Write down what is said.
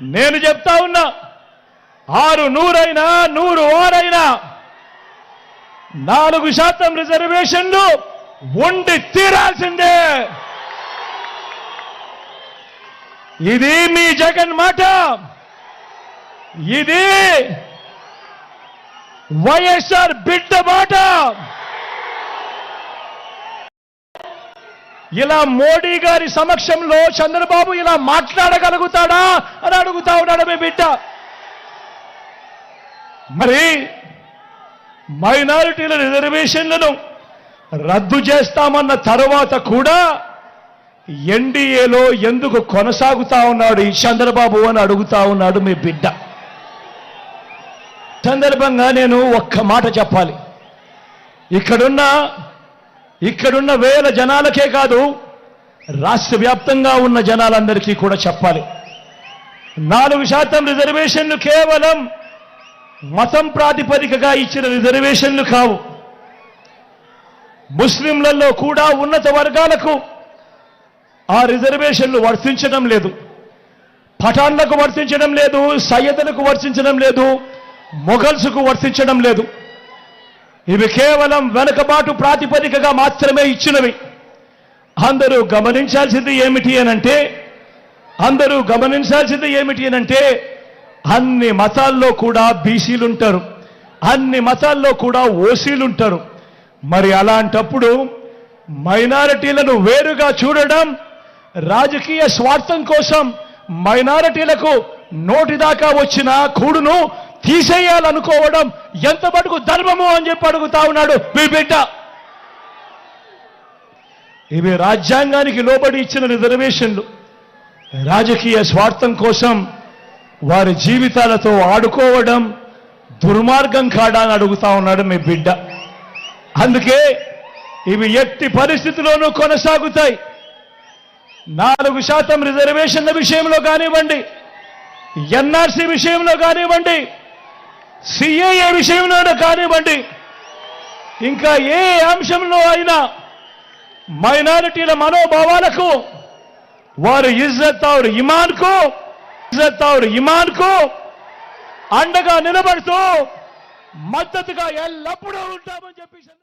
నేను చెప్తా ఉన్నా ఆరు నూరైనా నూరు ఓరైనా నాలుగు శాతం రిజర్వేషన్లు ఉండి తీరాల్సిందే. ఇది మీ జగన్ మాట. ఇది వైఎస్ఆర్ బిడ్డ మాట. ఇలా మోడీ గారి సమక్షంలో చంద్రబాబు ఇలా మాట్లాడగలుగుతాడా అని అడుగుతా ఉన్నాడు మీ బిడ్డ. మరి మైనారిటీల రిజర్వేషన్లను రద్దు చేస్తామన్న తరువాత కూడా ఎన్డీఏలో ఎందుకు కొనసాగుతా ఉన్నాడు ఈ చంద్రబాబు అని అడుగుతా ఉన్నాడు మీ బిడ్డ. సందర్భంగా నేను ఒక్క మాట చెప్పాలి. ఇక్కడున్న ఇక్కడున్న వేల జనాలకే కాదు రాష్ట్ర వ్యాప్తంగా ఉన్న జనాలందరికీ కూడా చెప్పాలి. నాలుగు శాతం రిజర్వేషన్లు కేవలం మతం ప్రాతిపదికగా ఇచ్చిన రిజర్వేషన్లు కావు. ముస్లింలలో కూడా ఉన్నత వర్గాలకు ఆ రిజర్వేషన్లు వర్తించడం లేదు. పఠాన్లకు వర్తించడం లేదు సయ్యదులకు వర్తించడం లేదు మొఘల్స్కు వర్తించడం లేదు. ఇవి కేవలం వెనుకబాటు ప్రాతిపదికగా మాత్రమే ఇచ్చినవి. అందరూ గమనించాల్సింది ఏమిటి అనంటే అందరూ గమనించాల్సింది ఏమిటి అనంటే అన్ని మతాల్లో కూడా బీసీలుంటారు. అన్ని మతాల్లో కూడా ఓసీలుంటారు. మరి అలాంటప్పుడు మైనారిటీలను వేరుగా చూడడం రాజకీయ స్వార్థం కోసం మైనారిటీలకు నోటిదాకా వచ్చిన కూడును తీసేయాలనుకోవడం ఎంత మటుకు ధర్మము అని చెప్పి అడుగుతా ఉన్నాడు మీ బిడ్డ. ఇవి రాజ్యాంగానికి లోబడి ఇచ్చిన రిజర్వేషన్లు. రాజకీయ స్వార్థం కోసం వారి జీవితాలతో ఆడుకోవడం దుర్మార్గం కాడా అని అడుగుతా ఉన్నాడు మీ బిడ్డ. అందుకే ఇవి ఎట్టి పరిస్థితిలోనూ కొనసాగుతాయి. నాలుగు శాతం రిజర్వేషన్ల విషయంలో కానివ్వండి ఎన్ఆర్సీ విషయంలో కానివ్వండి సిఏఏ విషయంలో కానివ్వండి. ఇంకా ఏ అంశంలో అయినా మైనారిటీల మనోభావాలకు వారు ఇజ్జత్ ఔర్ ఇమాన్కు ఇజ్జత్ ఔర్ ఇమాన్కు అండగా నిలబడుతూ మద్దతుగా ఎల్లప్పుడూ ఉంటామని చెప్పి